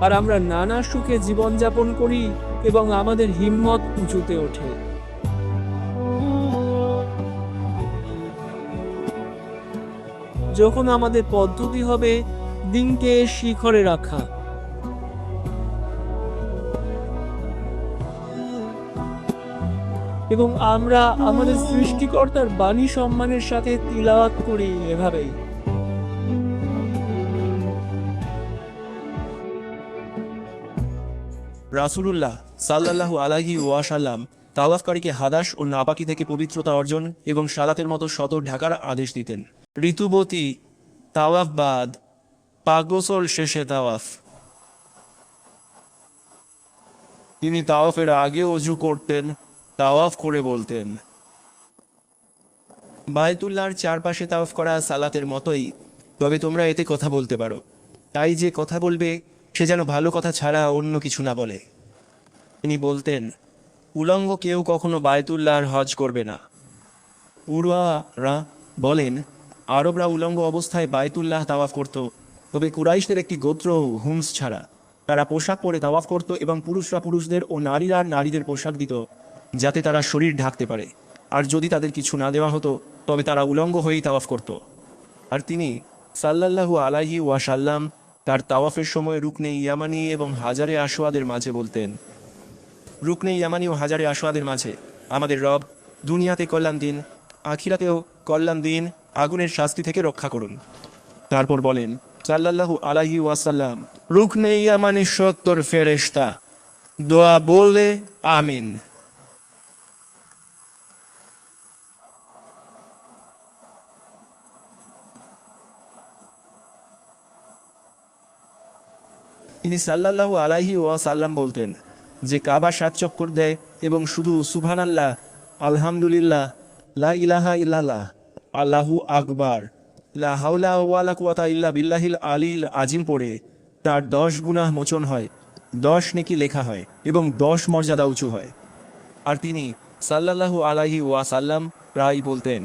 আর আমরা নানা সুখে জীবনযাপন করি এবং আমাদের হিম্মত উঁচুতে ওঠে। যখন আমাদের পদ্ধতি হবে দিনকে শিখরে রাখা। এবং আমরা আমাদের সৃষ্টিকর্তার বাণী সম্মানের সাথে তিলাওয়াত করি এভাবেই। রাসূলুল্লাহ সাল্লাল্লাহু আলাহি ওয়াসাল্লাম তাওয়াফকারীকে হাদাস ও নাপাকি থেকে পবিত্রতা অর্জন এবং সালাতের মতো সতর ঢাকার আদেশ দিতেন। ঋতুবতী তাওয়াফ বাদ পাগোসল শেষে তাওয়াফ। তিনি তাওয়াফের আগে অজু করতেন, তাওয়াফ করে বলতেন। বায়তুল্লাহর চারপাশে তাওয়াফ করা সালাতের মতোই, তবে তোমরা এতে কথা বলতে পারো। তাই যে কথা বলবে সে যেন ভালো কথা ছাড়া অন্য কিছু না বলে। তিনি বলতেন, উলঙ্গ কেউ কখনো বায়তুল্লাহর হজ করবে না। উড়ুয়ারা বলেন, আরবরা উলঙ্গ অবস্থায় বায়তুল্লাহ তাওয়াফ করত, তবে কুরাইশদের একটি গোত্র হুমস ছাড়া। তারা পোশাক পরে তাওয়াফ করত এবং পুরুষরা পুরুষদের ও নারীরা নারীদের পোশাক দিত, যাতে তারা শরীর ঢাকতে পারে। আর যদি তাদের কিছু না দেওয়া হতো, তবে তারা উলঙ্গ হয়েই তাওয়াফ করত। আর তিনি সাল্লাল্লাহু আলাইহি ওয়াসাল্লাম তার তাওয়াফের সময় রুকনে ইয়ামানি এবং হাজারে আসোয়াদের মাঝে বলতেন, রুকনে ইয়ামানি ও হাজারে আসোয়াদের মাঝে আমাদের রব দুনিয়াতে কল্যাণ দিন, আখিরাতেও কল্যাণ দিন, আগুনের শাস্তি থেকে রক্ষা করুন। তারপর বলেন, সাল্লাল্লাহু আলাইহি ওয়াসাল্লাম, রুকনে ইয়ামানি সত্তর ফেরেশতা, দোয়া বললে আমিন। তিনি সাল্লাল্লাহু আলাইহি ওয়াসাল্লাম বলতেন যে কাবা সাত চক্কর দেয় এবং শুধু সুবহান আল্লাহ আলহামদুলিল্লাহ, লা ইলাহা ইল্লাল্লাহ, আল্লাহু আকবার, লা হাওলা ওয়ালা কুয়াতা ইল্লা বিল্লাহিল আলিল আজিম পড়ে তার দশ গুনাহ মোচন হয়, দশ নেকি লেখা হয় এবং দশ মর্যাদা উঁচু হয়। আর তিনি সাল্লাল্লাহু আলাইহি ওয়াসাল্লাম প্রায় বলতেন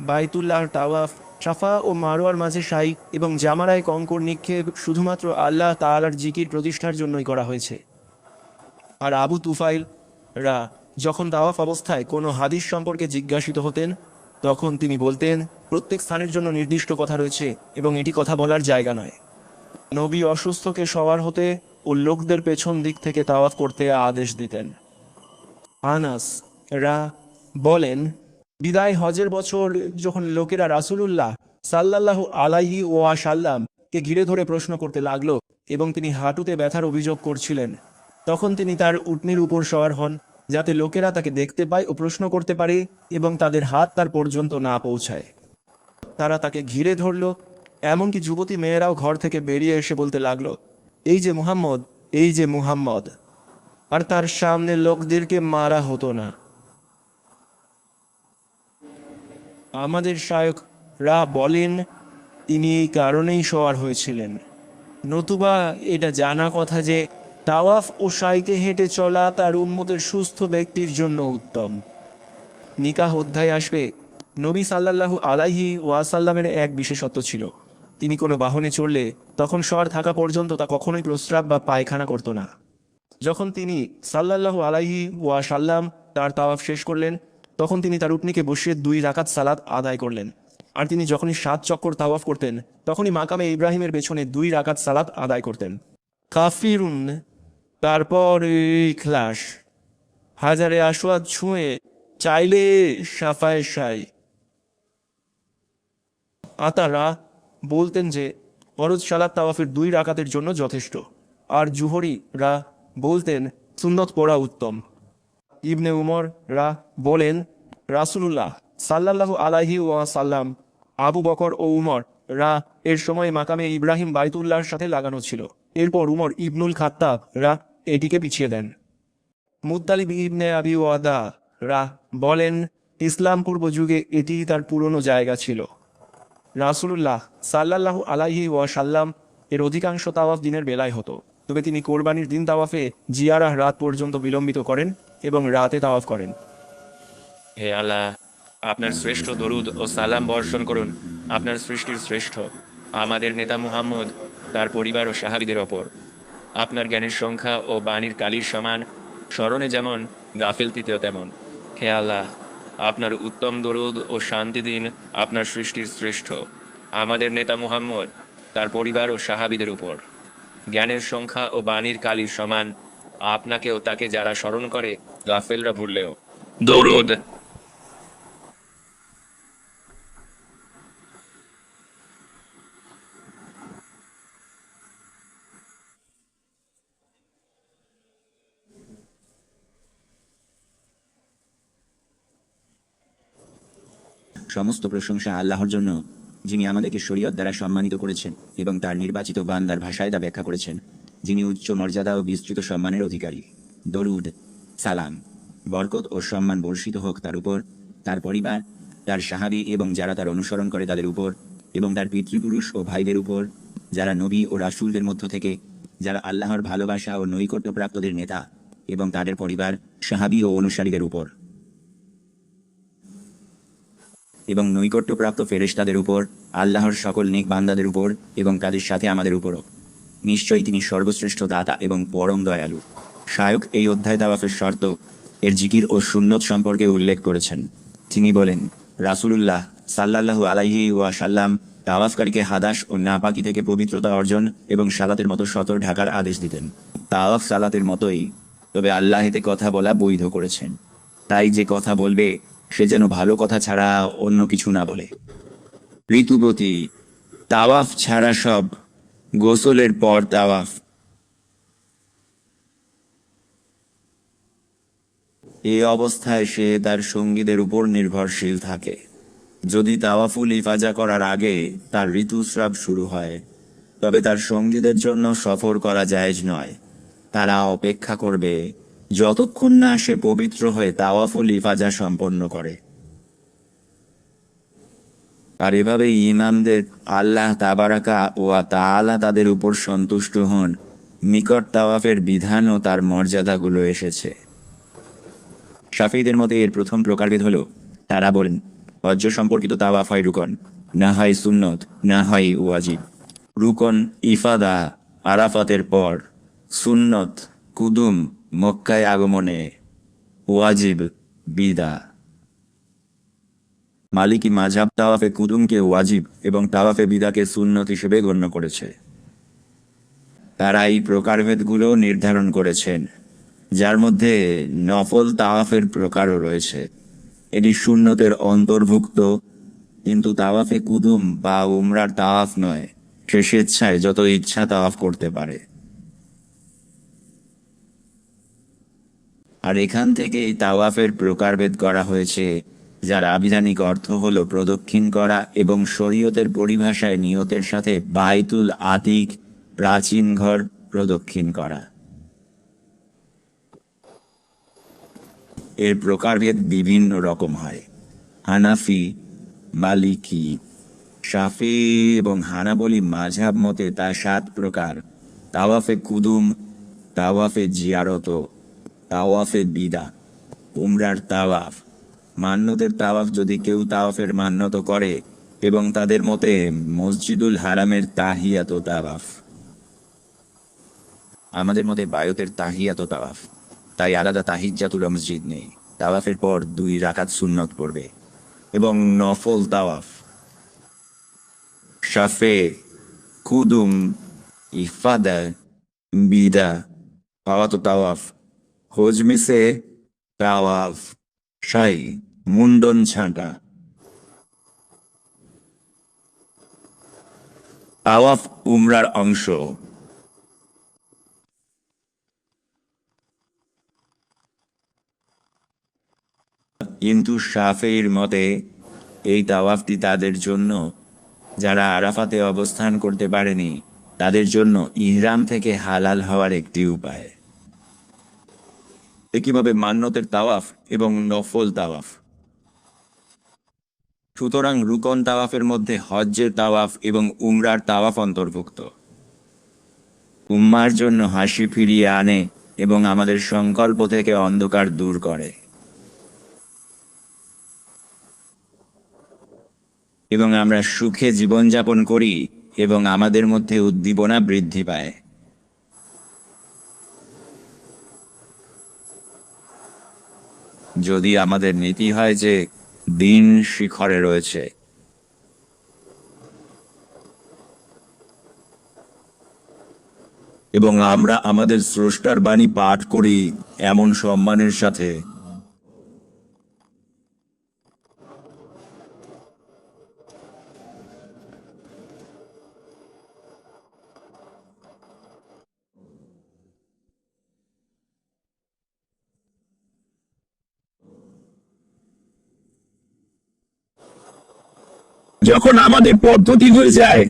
বাইতুল্লাহর তাওয়াফ সাফা ও মারোয়ার মাঝে সাই এবং জামারায় কঙ্কর নিক্ষেপ শুধুমাত্র আল্লাহ তালার জিকির প্রতিষ্ঠার জন্যই করা হয়েছে। আর আবু তুফাইল রা যখন দাওয়াফ অবস্থায় কোনো হাদিস সম্পর্কে জিজ্ঞাসিত হতেন, তখন তিনি বলতেন, প্রত্যেক স্থানের জন্য নির্দিষ্ট কথা রয়েছে এবং এটি কথা বলার জায়গা নয়। নবী অসুস্থকে সবার হতে ও লোকদের পেছন দিক থেকে তাওয়াফ করতে আদেশ দিতেন। আনাস রা বলেন বিদায় হজের বছর যখন লোকেরা রাসূলুল্লাহ সাল্লাল্লাহু আলাইহি ওয়া সাল্লাম কে ঘিরে ধরে প্রশ্ন করতে লাগল এবং তিনি হাঁটুতে ব্যথার অভিযোগ করছিলেন, তখন তিনি তার উটনির উপর সওয়ার হন যাতে লোকেরা তাকে দেখতে পায় ও প্রশ্ন করতে পারে এবং তাদের হাত তার পর্যন্ত না পৌঁছায়। তারা তাকে ঘিরে ধরল, এমনকি যুবতী মেয়েরাও ঘর থেকে বেরিয়ে এসে বলতে লাগল, এই যে মুহাম্মদ, এই যে মুহাম্মদ। আর তার সামনে লোকদেরকে মারা হতো না। আমাদের শায়করা বলেন, তিনি এই কারণেই সওয়ার হয়েছিলেন। নতুবা এটা জানা কথা যে, তাওয়াফ ও সাইতে হেঁটে চলা তার উন্মতের সুস্থ ব্যক্তির জন্য উত্তম। নিকাহ অধ্যায় আসবে। নবী সাল্লাল্লাহু আলাইহি ওয়াসাল্লামের এক বিশেষত্ব ছিল, তিনি কোনো বাহনে চড়লে তখন সর থাকা পর্যন্ত তা কখনোই প্রস্রাব বা পায়খানা করত না। যখন তিনি সাল্লাল্লাহু আলাইহি ওয়াসাল্লাম তার তাওয়াফ শেষ করলেন তখন তিনি তার উটনিকে বসিয়ে দুই রাকাত সালাত আদায় করলেন। আর তিনি যখনই সাত চক্কর তাওয়াফ করতেন, তখনই মাকামে ইব্রাহিমের পেছনে দুই রাকাত সালাত আদায় করতেন। কাফিরুন, তারপর ইখলাস। হাজারে আসওয়াদ ছুঁয়ে চাইলে সাফায় সাই। আতারা বলতেন যে, ফরজ সালাত তাওয়াফের দুই রাকাতের জন্য যথেষ্ট। আর জুহরি রা বলতেন, সুন্নত পড়া উত্তম। ইবনে উমর রা বলেন, রাসূলুল্লাহ সাল্লাল্লাহু আলাইহি ওয়াসাল্লাম, আবু বকর ও উমর রা এর সময় মাকামে ইব্রাহিম বাইতুল্লাহর সাথে লাগানো ছিল। এরপর উমর ইবনুল খাত্তাব রা এটিকে পিছিয়ে দেন। মুত্তালিব ইবনে আবি ওয়াদা রা বলেন, ইসলাম পূর্ব যুগে এটি তার পুরনো জায়গা ছিল। রাসূলুল্লাহ সাল্লাল্লাহু আলাইহি ওয়াসাল্লাম এর অধিকাংশ তাওয়াফ দিনের বেলায় হতো। তবে তিনি কোরবানির দিন তাওয়াফে জিয়ারাহ রাত পর্যন্ত বিলম্বিত করেন। এবং রাতে তাওয়াফ করেন। হে আল্লাহ, আপনার শ্রেষ্ঠ দরুদ ও সালাম বর্ষণ করুন। আপনার সৃষ্টির শ্রেষ্ঠ, আমাদের নেতা মুহাম্মদ, তার পরিবার ও সাহাবিদের ওপর। আপনার জ্ঞানের সংখ্যা ও বাণীর কালির সমান, স্মরণে যেমন, গাফিলতিতেও তেমন। হে আল্লাহ, আপনার উত্তম দরুদ ও শান্তি দিন আপনার সৃষ্টির শ্রেষ্ঠ, আমাদের নেতা মুহাম্মদ, তার পরিবার ও সাহাবিদের উপর। জ্ঞানের সংখ্যা ও বাণীর কালির সমান, আপনাকেও তাকে যারা স্মরণ করে গাফেলরা ভুললেও দরুদ সমস্ত প্রশংসা আল্লাহর জন্য যিনি আমাদেরকে শরীয়ত দ্বারা সম্মানিত করেছেন এবং তার নির্বাচিত বান্দার ভাষায় তা ব্যাখ্যা করেছেন যিনি উচ্চ মর্যাদা ও বিস্তৃত সম্মানের অধিকারী। দরুদ। সালাম, বরকত ও সম্মান বর্ষিত হোক তার উপর, তার পরিবার, তার সাহাবি এবং যারা তার অনুসরণ করে তাদের উপর এবং তার পিতৃপুরুষ ও ভাইদের উপর, যারা নবী ও রাসুলদের মধ্য থেকে, যারা আল্লাহর ভালোবাসা ও নৈকট্যপ্রাপ্তদের নেতা এবং তাদের পরিবার, সাহাবি ও অনুসারীদের উপর। এবং নৈকট্যপ্রাপ্ত ফেরেশতাদের উপর, আল্লাহর সকল নেক বান্দাদের উপর এবং তাদের সাথে আমাদের উপরও। নিশ্চয়ই তিনি সর্বশ্রেষ্ঠ দাতা এবং পরম দয়ালু। শায়ক এই অধ্যায় তাওয়াফের শর্ত। এর জিকির ও সুন্নত সম্পর্কে উল্লেখ করেছেন। তিনি বলেন, রাসূলুল্লাহ সাল্লাল্লাহু আলাইহি ওয়া সাল্লাম তাওয়াফকারীকে হাদাস ও নাপাকি থেকে পবিত্রতা অর্জন এবং সালাতের মতো সতর ঢাকার আদেশ দিতেন। তাওয়াফ সালাতের মতোই, তবে আল্লাহ এতে কথা বলা বৈধ করেছেন। তাই যে কথা বলবে, সে যেন ভালো কথা ছাড়া অন্য কিছু না বলে। ঋতুপতি তাওয়াফ ছাড়া সব, গোসলের পর তাওয়াফ। এই অবস্থায় সে তার সঙ্গীদের উপর নির্ভরশীল থাকে। যদি তাওয়াফুল ইফাজা করার আগে তার ঋতুস্রাব শুরু হয়, তবে তার সঙ্গীদের জন্য সফর করা জায়েজ নয়। তারা অপেক্ষা করবে যতক্ষণ না সে পবিত্র হয়ে তাওয়াফুল ইফাজা সম্পন্ন করে। আর এভাবে ইমামদের আল্লাহ তাবারাকা ও তাআলা তাদের উপর সন্তুষ্ট হন। নিকট তাওয়াফের বিধান ও তার মর্যাদাগুলো এসেছে। শাফিদের মতে এর প্রথম প্রকারভেদ হলো, তারা বলেন হজ্জ সম্পর্কিত তাওয়াফ হয় রুকন, না হয় সুন্নত, না হয় ওয়াজিব। রুকন ইফাদা আরাফাতের পর, সুন্নত, কুদুম, মক্কায় আগমনে ওয়াজিব, বিদা। মালিকি মাঝাব তাওয়াফে কুদুমকে ওয়াজিব এবং তাওয়াফে বিদাকে সুন্নত হিসেবে গণ্য করেছে। তারা এই প্রকারভেদগুলো নির্ধারণ করেছেন। যার মধ্যে নফল তাওয়াফের প্রকারও রয়েছে। এটি শূন্যতের অন্তর্ভুক্ত, কিন্তু তাওয়াফে কুদুম বা উমরার তাওয়াফ নয়, সে স্বেচ্ছায় যত ইচ্ছা তাওয়াফ করতে পারে। আর এখান থেকে এই তাওয়াফের প্রকারভেদ করা হয়েছে, যার আবিধানিক অর্থ হল প্রদক্ষিণ করা এবং শরীয়তের পরিভাষায় নিয়তের সাথে বাইতুল আতিক, প্রাচীন ঘর প্রদক্ষিণ করা। এর প্রকারভেদ বিভিন্ন রকম হয়। হানাফি, মালিকি, শাফি এবং হানাবলি মাঝাব মতে তা সাত প্রকার। তাওয়াফে কুদুম, তাওয়াফে জিয়ারত, তাওয়াফে বিদা, উমরার তাওয়াফ। মান্যতের তাওয়াফ যদি কেউ তাওয়াফের মান্যত করে এবং তাদের মতে মসজিদুল হারামের তাহিয়াত তাওয়াফ। আমাদের মতে বায়তের তাহিয়াত তাওয়াফ। তাই আলাদা তাহিজাতুল মসজিদ নেই। তাওয়াফের পর দুই রাকাত সুন্নত পড়বে এবং নফল তাওয়াফ। শাফে, কুদুম, ইফাদা, বিদা, পাওয়াত তাওয়াফ হোজমিসে তাওয়াফ, শাই, মুন্ডন ছাঁটা। তাওয়াফ উমরার অংশ। কিন্তু শাফের মতে, এই তাওয়াফটি তাদের জন্য, যারা আরাফাতে অবস্থান করতে পারেনি, তাদের জন্য ইহরাম থেকে হালাল হওয়ার একটি উপায়। একইভাবে মান্যতের তাওয়াফ এবং নফল তাওয়াফ। সুতরাং রুকন তাওয়াফের মধ্যে হজ্জের তাওয়াফ এবং উমরার তাওয়াফ অন্তর্ভুক্ত। উম্মার জন্য হাসি ফিরিয়ে আনে এবং আমাদের সংকল্প থেকে অন্ধকার দূর করে। এবং আমরা সুখে জীবনযাপন করি এবং আমাদের মধ্যে উদ্দীপনা বৃদ্ধি পায়। যদি আমাদের নীতি হয় যে দিন শিখরে রয়েছে, এবং আমরা আমাদের স্রষ্টার বাণী পাঠ করি এমন সম্মানের সাথে যখন আমাদের পদ্ধতি হয়ে যায়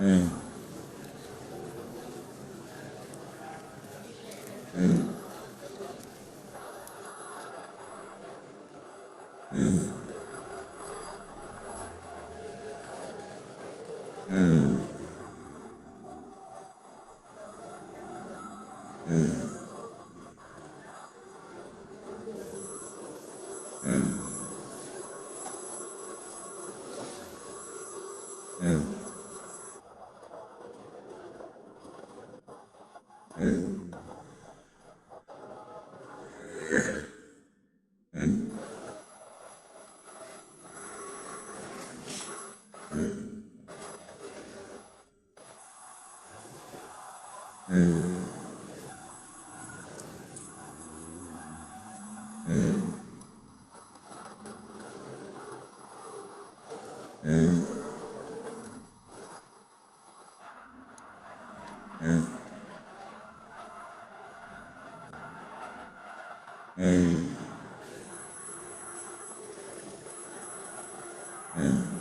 네. Mm. Mm.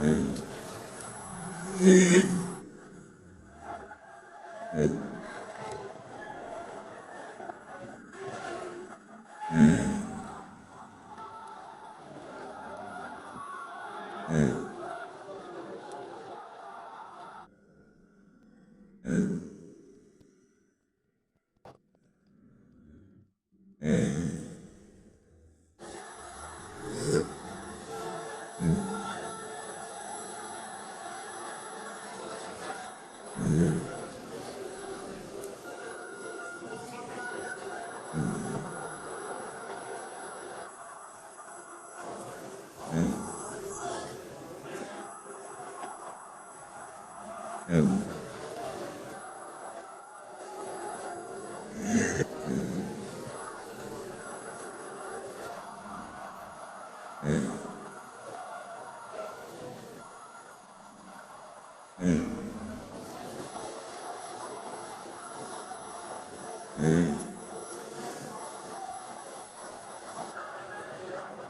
嗯。Yeah.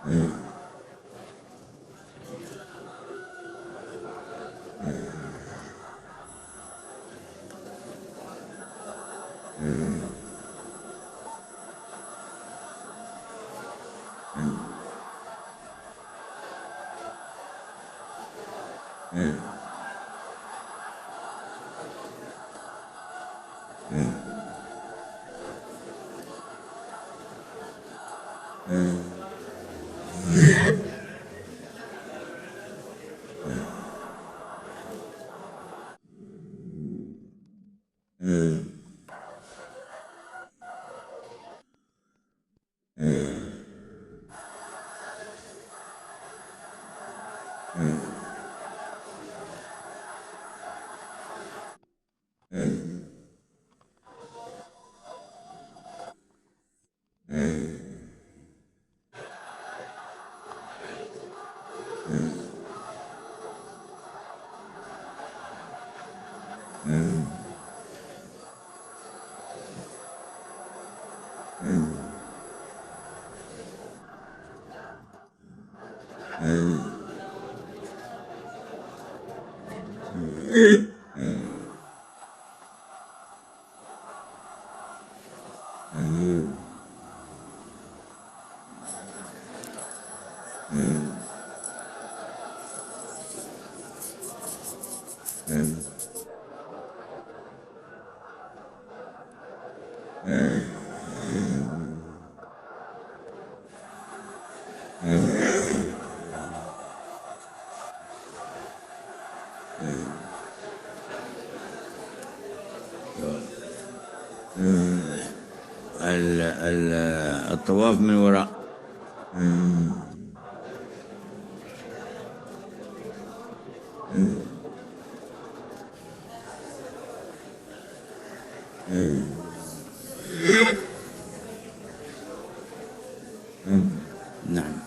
Yeah. 嗯。嗯。الطواف من وراء. نعم.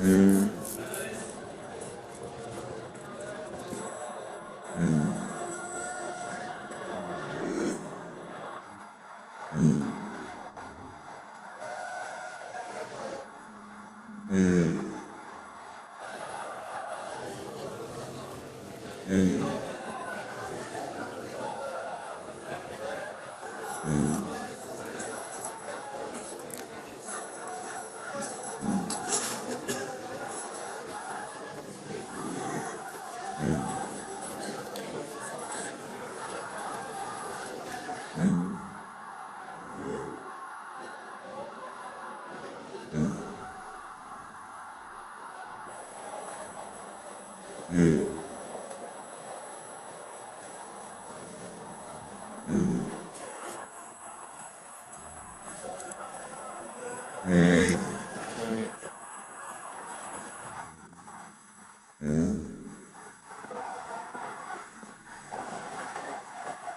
嗯。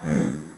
嗯。